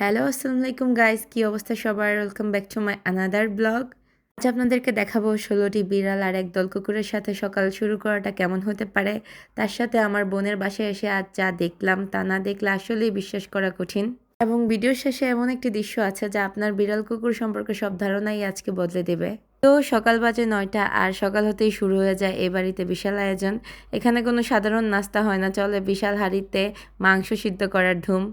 Hello আসসালামু আলাইকুম guys কি অবস্থা সবার? Welcome back to my another blog আজ আপনাদেরকে দেখাবো ষোলোটি বিড়াল আর এক দল কুকুরের সাথে সকাল শুরু করাটা কেমন হতে পারে। তার সাথে আমার বোনের বাসায় এসে আজ যা দেখলাম তা না দেখলে আসলেই বিশ্বাস করা কঠিন। এবং ভিডিওর শেষে এমন একটি দৃশ্য আছে যা আপনার বিড়াল কুকুর সম্পর্কে সব ধারণাই আজকে বদলে দেবে। তো সকাল বাজে নয়টা আর সকাল হতেই শুরু হয়ে যায় এ বাড়িতে বিশাল আয়োজন। এখানে কোনো সাধারণ নাস্তা হয় না, চলে বিশাল হাঁড়িতে মাংস সিদ্ধ করার ধুম।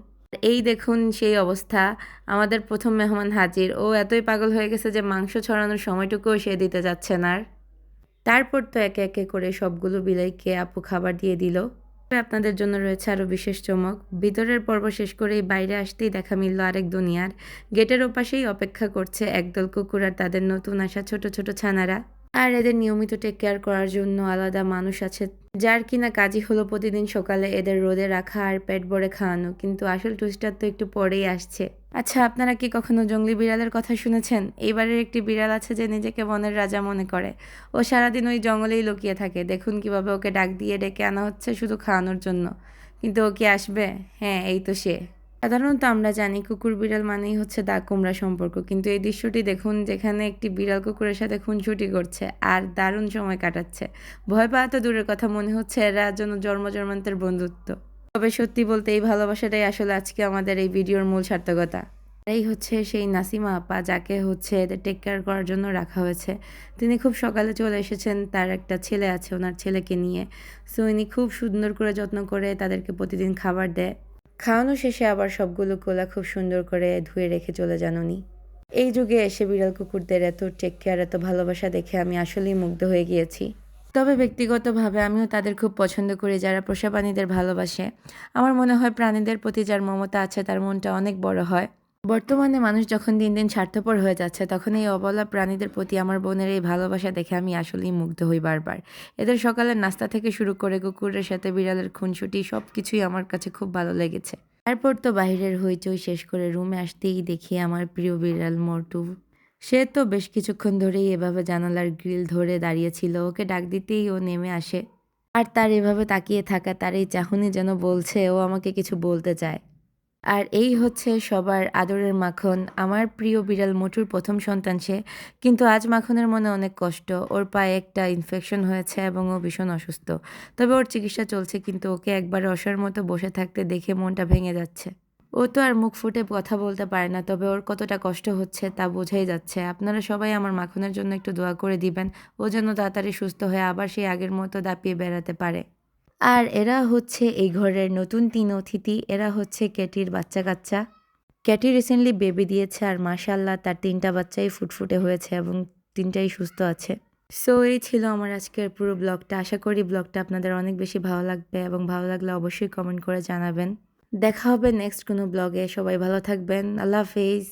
এই দেখুন সেই অবস্থা। আমাদের প্রথম মেহমান হাজির। ও এতই পাগল হয়ে গেছে যে মাংস ছড়ানোর সময়টুকুও সে দিতে যাচ্ছে না আর। তারপর তো একে একে করে সবগুলো বিলাইকে আপু খাবার দিয়ে দিল। আপনাদের জন্য রয়েছে আরও বিশেষ চমক। ভিতরের পর্ব শেষ করেই বাইরে আসতেই দেখা মিলল আরেক দুনিয়ার। গেটের ওপাশেই অপেক্ষা করছে একদল কুকুর আর তাদের নতুন আসা ছোট ছোট ছানারা। আর এদের নিয়মিত টেক কেয়ার করার জন্য আলাদা মানুষ আছে, যার কিনা কাজই হলো প্রতিদিন সকালে এদের রোদে রাখা আর পেট ভরে খাওয়ানো, কিন্তু আসল টুইস্টার তো একটু পরেই আসছে। আচ্ছা আপনারা কি কখনো জঙ্গলি বিড়ালের কথা শুনেছেন? এইবারের একটি বিড়াল আছে যে নিজেকে বনের রাজা মনে করে। ও সারাদিন ওই জঙ্গলেই লুকিয়ে থাকে, দেখুন কীভাবে ওকে ডাক দিয়ে ডেকে আনা হচ্ছে শুধু খাওয়ানোর জন্য। কিন্তু ও কি আসবে? হ্যাঁ এই তো সে। সাধারণত আমরা জানি কুকুর বিড়াল মানেই হচ্ছে দাগ কুমড়া সম্পর্ক। কিন্তু এই দৃশ্যটি দেখুন, যেখানে একটি বিড়াল কুকুরের সাথে খুনছুটি করছে আর দারুণ সময় কাটাচ্ছে। ভয় পাওয়া তো দূরের কথা, মনে হচ্ছে এরা যেন জন্ম জন্মান্তের বন্ধুত্ব। তবে সত্যি বলতে এই ভালোবাসাটাই আসলে আজকে আমাদের এই ভিডিওর মূল সার্থকতা। এই হচ্ছে সেই নাসিমা আপা, যাকে হচ্ছে টেক কেয়ার করার জন্য রাখা হয়েছে। তিনি খুব সকালে চলে এসেছেন, তার একটা ছেলে আছে ওনার ছেলেকে নিয়ে। সো ইনি খুব সুন্দর করে যত্ন করে তাদেরকে প্রতিদিন খাবার দেয়। খাওয়ানো শেষে আবার সবগুলো কোলা খুব সুন্দর করে ধুয়ে রেখে চলে যান উনি। এই যুগে এসে বিড়াল কুকুরদের এত টেক কেয়ার এত ভালোবাসা দেখে আমি আসলেই মুগ্ধ হয়ে গিয়েছি। তবে ব্যক্তিগতভাবে আমিও তাদের খুব পছন্দ করি, যারা পোষা প্রাণীদের ভালোবাসে। আমার মনে হয় প্রাণীদের প্রতি যার মমতা আছে, তার মনটা অনেক বড় হয়। বর্তমানে মানুষ যখন দিন দিন স্বার্থপর হয়ে যাচ্ছে, তখন এই অবলা প্রাণীদের প্রতি আমার বোনের এই ভালোবাসা দেখে আমি আসলেই মুগ্ধ হই বারবার। এদের সকালের নাস্তা থেকে শুরু করে কুকুরের সাথে বিড়ালের খুনসুটি সব কিছুই আমার কাছে খুব ভালো লেগেছে। তারপর তো বাইরের হইচই শেষ করে রুমে আসতেই দেখি আমার প্রিয় বিড়াল মর্টু। সে তো বেশ কিছুক্ষণ ধরেই এভাবে জানালার গ্রিল ধরে দাঁড়িয়েছিল ওকে ডাক দিতেই ও নেমে আসে। আর তার এভাবে তাকিয়ে থাকা তার এই চাহনি যেন বলছে, ও আমাকে কিছু বলতে চায়। আর এই হচ্ছে সবার আদরের মাখন। আমার প্রিয় বিড়াল মোটুর প্রথম সন্তান সে, কিন্তু আজ মাখনের মনে অনেক কষ্ট। ওর পায়ে একটা ইনফেকশন হয়েছে এবং ও ভীষণ অসুস্থ। তবে ওর চিকিৎসা চলছে, কিন্তু ওকে একবার অসার মতো বসে থাকতে দেখে মনটা ভেঙে যাচ্ছে। ও তো আর মুখ ফুটে কথা বলতে পারে না, তবে ওর কতটা কষ্ট হচ্ছে তা বোঝাই যাচ্ছে। আপনারা সবাই আমার মাখনের জন্য একটু দোয়া করে দিবেন। ও যেন তাড়াতাড়ি সুস্থ হয়ে আবার সেই আগের মতো দাপিয়ে বেড়াতে পারে। আর এরা হচ্ছে এই ঘরের নতুন তিন অতিথি। এরা হচ্ছে ক্যাটির বাচ্চা কাচ্চা ক্যাটি রিসেন্টলি বেবি দিয়েছে আর মাশাল্লাহ তার তিনটা বাচ্চাই ফুটফুটে হয়েছে এবং তিনটাই সুস্থ আছে। সো এই ছিল আমার আজকের পুরো ব্লগটা। আশা করি ব্লগটা আপনাদের অনেক বেশি ভালো লাগবে এবং ভালো লাগলে অবশ্যই কমেন্ট করে জানাবেন। দেখা হবে নেক্সট কোনো ব্লগে। সবাই ভালো থাকবেন। আল্লাহ হাফেজ।